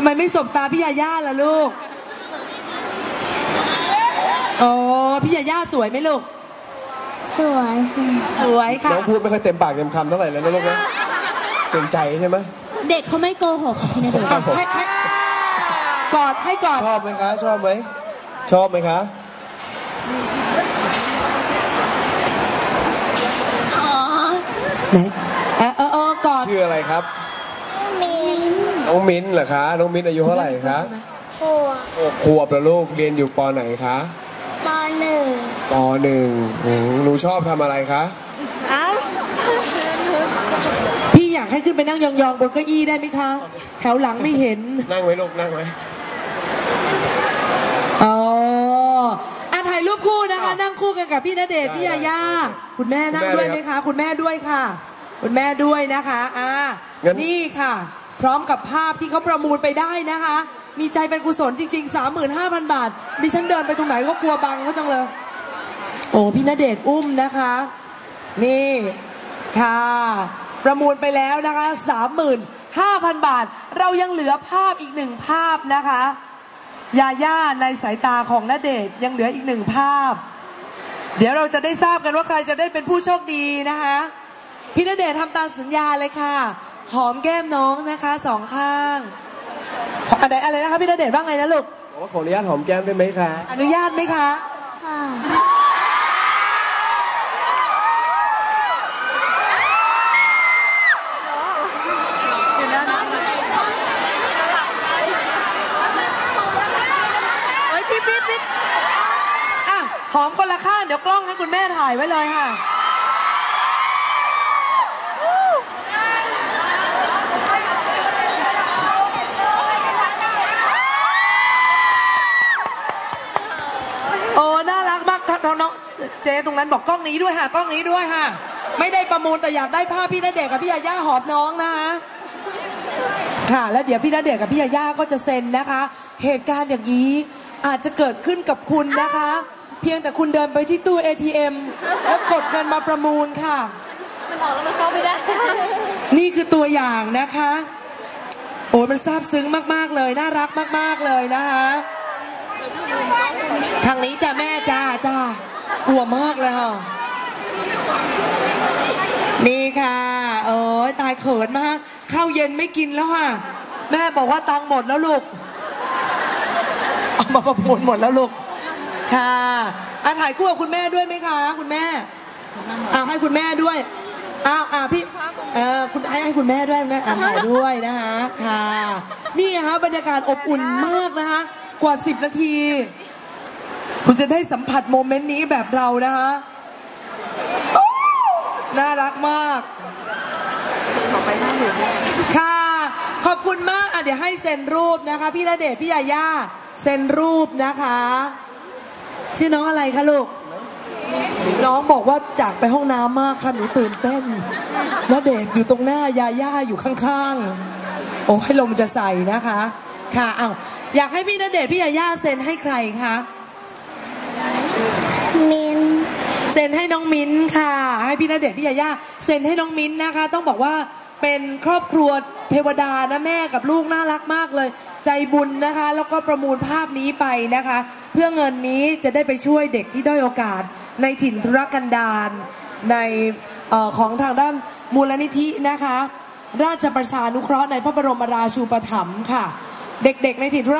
ำไมไม่สบตาพี่ยาย่าล่ะลูก โอ้พี่ยาย่าสวยไหมลูก สวยค่ะสวยค่ะ น้องพูดไม่ค่อยเต็มปากเต็มคำเท่าไหร่แล้วนะลูกนะเกรงใจใช่ไหมเด็กเขาไม่โกหกค่ะพี่ณเดชน์อะให้ให้กอดให้กอดชอบไหมคะ ชอบไหมชอบไหมคะอ๋อไหนเออเออเออกอดชื่ออะไรครับมิ นน้องมิ้นท์เหรอคะ น้องมิ้นท์อายุเท่าไหร่คะขวบหกขวบแล้วลูกเรียนอยู่ปไหนคะปหนึ่งปหนึ่งอืมหนูชอบทำอะไรคะพี่อยากให้ขึ้นไปนั่งยองๆบนเก้าอี้ได้ไหมคะ แถวหลังไม่เห็น นั่งไว้ลูกนั่งไว้อ๋ออะถ่ายรูปคู่นะคะ นั่งคู่กันกับพี่ณเดชน์พี่ยาย่าคุณแม่นั่งด้วยไหมคะ คุณแม่ด้วยค่ะ คุณแม่ด้วยนะคะ อ่างั้น นี่ค่ะ พร้อมกับภาพที่เขาประมูลไปได้นะคะ มีใจเป็นกุศลจริง ๆ 35,000 บาท ดิฉันเดินไปตรงไหนก็กลัวบังเขาจังเลย โอ้พี่ณเดชน์อุ้มนะคะ นี่ค่ะ ประมูลไปแล้วนะคะ 35,000 บาท เรายังเหลือภาพอีกหนึ่งภาพนะคะยาย่าในสายตาของณเดชน์ยังเหลืออีกหนึ่งภาพ เดี๋ยวเราจะได้ทราบกันว่าใครจะได้เป็นผู้โชคดีนะคะ พี่ณเดชน์ทำตามสัญญาเลยค่ะ หอมแก้มน้องนะคะสองข้างขออะไรอะไรนะคะพี่ณเดชน์ว่าไงนะลูกบอกว่าขออนุญาตหอมแก้มได้ไหมคะอนุญาตไหมคะค่ะอะหอมคนละข้างเดี๋ยวกล้องให้คุณแม่ถ่ายไว้เลยค่ะ เจ๊ตรงนั้นบอกกล้องนี้ด้วยค่ะกล้องนี้ด้วยค่ะ ไม่ได้ประมูลแต่อยากได้ภาพพี่ณเดชน์กับพี่ยาย่าหอบน้องนะคะค่ะ แล้วเดี๋ยวพี่ณเดชน์กับพี่ยาย่าก็จะเซ็นนะคะ เหตุการณ์อย่างนี้อาจจะเกิดขึ้นกับคุณนะคะ เพียงแต่คุณเดินไปที่ตู้ ATM แล้วกดเงินมาประมูลค่ะ มันออกแล้วมันเข้าไม่ได้ นี่คือตัวอย่างนะคะ โอ้ยมันซาบซึ้งมากๆเลย น่ารักมากๆเลยนะคะ ทางนี้จ้ะแม่จ้าจ้า กลัวมากเลยค่ะนี่ค่ะโอ้ยตายเขินมากข้าวเย็นไม่กินแล้วค่ะ แม่บอกว่าตังค์หมดแล้วลูกเอามาประมูลหมดแล้วลูกค่ะอาถ่ายคู่กับคุณแม่ด้วยไหมคะ คุณแม่อ่าให้คุณแม่ด้วยอ้าวอ่าพี่เออคุณให้ให้คุณแม่ด้วยแม่อ่าถ่ายด้วยนะคะค่ะ นี่นะคะบรรยากาศอบอุ่นมากนะคะ กว่าสิบนาที คุณจะได้สัมผัสโมเมนต์นี้แบบเรานะคะโอ้น่ารักมากค่ะ ขอบคุณมาก อะ เดี๋ยวให้เซ็นรูปนะคะ พี่ณเดชน์พี่ยาย่าเซ็นรูปนะคะ ชื่อน้องอะไรคะลูก น้องบอกว่าจากไปห้องน้ำมากค่ะ หนูตื่นเต้นณเดชน์อยู่ตรงหน้ายาย่าอยู่ข้างๆ โอ้ให้ลมจะใส่นะคะ ค่ะอ้าวอยากให้พี่ณเดชน์พี่ยาย่าเซ็นให้ใครคะ มินเซ็นให้น้องมิ้นค่ะ ให้พี่ณเดชน์พี่ยาย่าเซ็นให้น้องมิ้นนะคะ ต้องบอกว่าเป็นครอบครัวเทวดานะแม่กับลูกน่ารักมากเลย ใจบุญนะคะ แล้วก็ประมูลภาพนี้ไปนะคะ เพื่อเงินนี้จะได้ไปช่วยเด็กที่ด้อยโอกาส ในถิ่นธุรกันดารในออของทางด้านมูลนิธินะคะ ราชประชานุเคราะห์ในพระบรมราชูปถัมภ์ค่ะ เด็กๆในถิ่นธุร